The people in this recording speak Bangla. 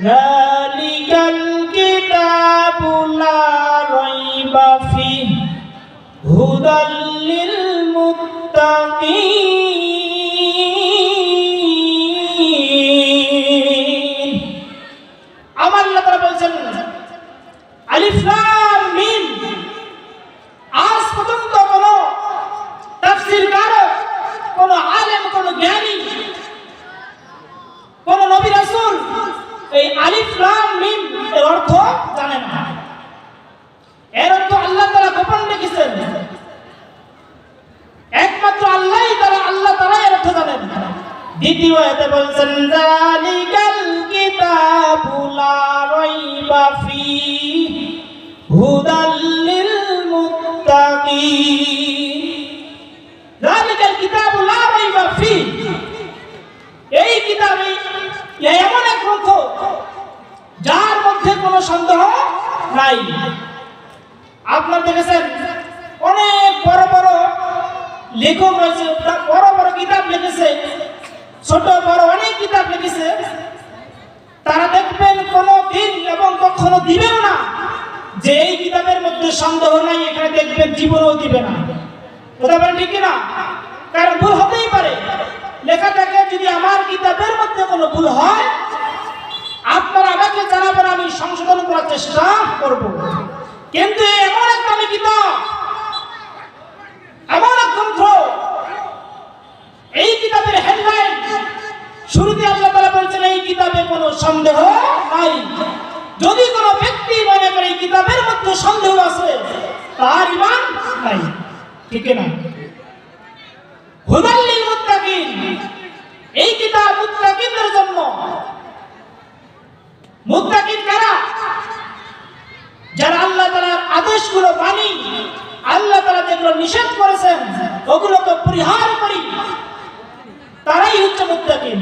Yeah. আলিফ, লাম, মিম এর অর্থ জানে না। এর অর্থ আল্লাহ তাআলা গোপন রেখেছেন। একমাত্র আল্লাহই তারা আল্লাহ তারা এর অর্থ জানেন। দ্বিতীয় এতে বলছেন, জালিকাল কিতাবু লা রাইবা ফি হুদাল লিল মুত্তাকিন। জালিকাল কিতাবু লা রাইবা ফি। এই কিতাবে এমন এক গ্রন্থ যার মধ্যে কোনো সন্দেহ নাই। আপনার দেখেছেন, অনেক বড় বড় লেখক রয়েছে বড় বড় কিতাব লিখেছে, ছোট বড় অনেক কিতাব লিখেছে। তারা দেখবেন কোনো দিন এবং কখনো দিবেন না যে এই কিতাবের মধ্যে সন্দেহ নাই, এখানে দেখবেন জীবনও দিবে না। কথা বলেন ঠিক না কারণ ভুল হতেই পারে। লেখাটাকে যদি আমার কিতাবের মধ্যে কোনো ভুল হয় করার চেষ্টা করব। কিন্তু এমন এক দামি কিতাব এমন এক গ্রন্থ, এই কিতাবের হেডলাইন শুরুতে আল্লাহ তাআলা বলছেন, এই কিতাবে কোনো সন্দেহ নাই। যদি কোনো ব্যক্তি মনে করে এই কিতাবের মধ্যে সন্দেহ আছে, তার ইমান নাই। ঠিক না? হুদাল্লিল মুত্তাকিন, এই কিতাব মুত্তাকিনদের জন্য মুত্তাকিন কারা যারা আল্লাহ তাআলার পানি আল্লাহ তারা যেগুলো নিষেধ করেছেন ওগুলোকে পরিহার করি। তারাই হচ্ছে মুত্তাকিন।